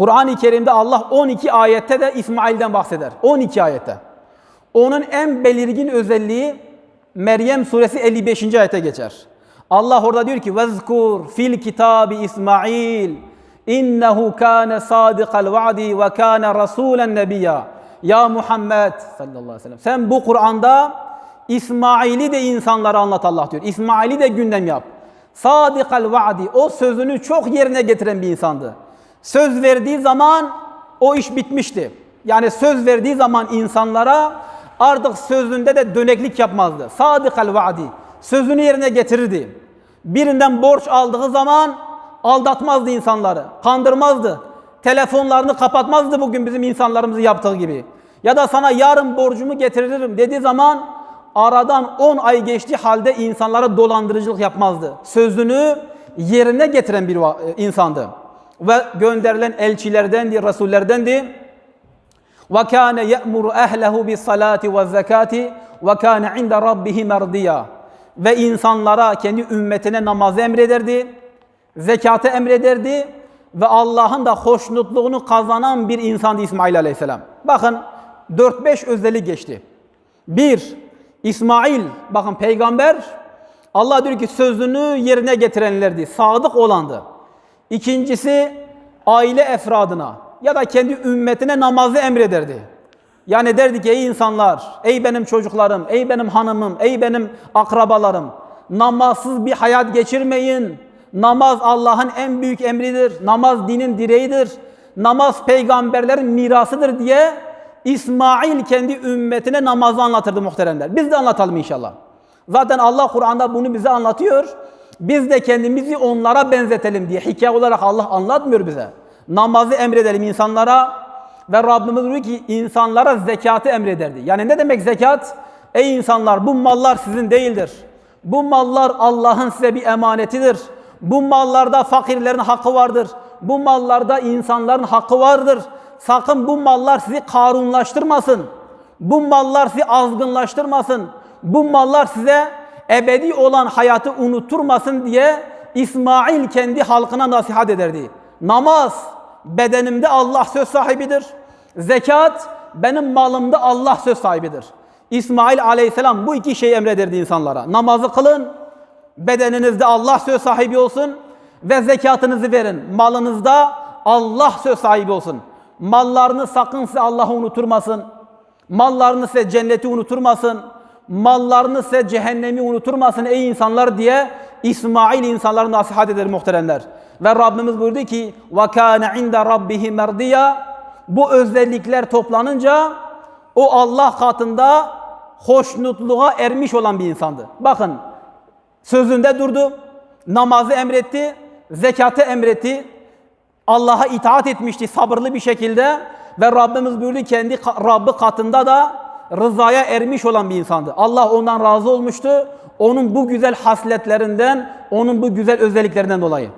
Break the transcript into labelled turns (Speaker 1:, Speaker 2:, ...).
Speaker 1: Kur'an-ı Kerim'de Allah 12 ayette de İsmail'den bahseder. 12 ayette. Onun en belirgin özelliği Meryem suresi 55. ayete geçer. Allah orada diyor ki vezkur fil kitabi İsmail innehu kâne sâdikal va'di ve kâne rasûlen nebiyya. Ya Muhammed sallallahu aleyhi ve sellem sen bu Kur'an'da İsmail'i de insanlara anlat Allah diyor. İsmail'i de gündem yap. Sadikal va'di o sözünü çok yerine getiren bir insandı. Söz verdiği zaman o iş bitmişti. Yani söz verdiği zaman insanlara artık sözünde de döneklik yapmazdı. Sadikal va'di sözünü yerine getirirdi. Birinden borç aldığı zaman aldatmazdı insanları, kandırmazdı. Telefonlarını kapatmazdı bugün bizim insanlarımızın yaptığı gibi. Ya da sana yarın borcumu getiririm dediği zaman aradan 10 ay geçtiği halde insanlara dolandırıcılık yapmazdı. Sözünü yerine getiren bir e, insandı. Ve gönderilen elçilerdendi, rasullerdendi. Ve kâne ye'muru ehlehu bis salati ve zekati ve kâne inde rabbihi merdiya. Ve insanlara kendi ümmetine namazı emrederdi, zekatı emrederdi ve Allah'ın da hoşnutluğunu kazanan bir insandı İsmail Aleyhisselam. Bakın 4-5 özellik geçti. Bir, İsmail, bakın peygamber, Allah diyor ki sözünü yerine getirenlerdi, sadık olandı. İkincisi, aile efradına ya da kendi ümmetine namazı emrederdi. Yani derdi ki ey insanlar, ey benim çocuklarım, ey benim hanımım, ey benim akrabalarım, namazsız bir hayat geçirmeyin. Namaz Allah'ın en büyük emridir. Namaz dinin direğidir. Namaz peygamberlerin mirasıdır diye İsmail kendi ümmetine namazı anlatırdı muhteremler. Biz de anlatalım inşallah. Zaten Allah Kur'an'da bunu bize anlatıyor. Biz de kendimizi onlara benzetelim diye hikaye olarak Allah anlatmıyor bize. Namazı emredelim insanlara ve Rabbimiz diyor ki insanlara zekatı emrederdi. Yani ne demek zekat? Ey insanlar bu mallar sizin değildir. Bu mallar Allah'ın size bir emanetidir. Bu mallarda fakirlerin hakkı vardır. Bu mallarda insanların hakkı vardır. Sakın bu mallar sizi karunlaştırmasın. Bu mallar sizi azgınlaştırmasın. Bu mallar size ebedi olan hayatı unutturmasın diye İsmail kendi halkına nasihat ederdi. Namaz bedenimde Allah söz sahibidir. Zekat benim malımda Allah söz sahibidir. İsmail aleyhisselam bu iki şeyi emrederdi insanlara. Namazı kılın, bedeninizde Allah söz sahibi olsun ve zekatınızı verin. Malınızda Allah söz sahibi olsun. Mallarını sakın size Allah'ı unuturmasın. Mallarını size cenneti unuturmasın Mallarını size cehennemi unuturmasın ey insanlar diye İsmail insanlara nasihat eder muhteremler. Ve Rabbimiz buyurdu ki وَكَانَ عِنْدَ رَبِّهِ مَرْضِيًا Bu özellikler toplanınca o Allah katında hoşnutluğa ermiş olan bir insandı. Bakın sözünde durdu, namazı emretti, zekatı emretti, Allah'a itaat etmişti sabırlı bir şekilde ve Rabbimiz buyurdu kendi ka- Rabbi katında da rızaya ermiş olan bir insandı. Allah ondan razı olmuştu. Onun bu güzel hasletlerinden, onun bu güzel özelliklerinden dolayı.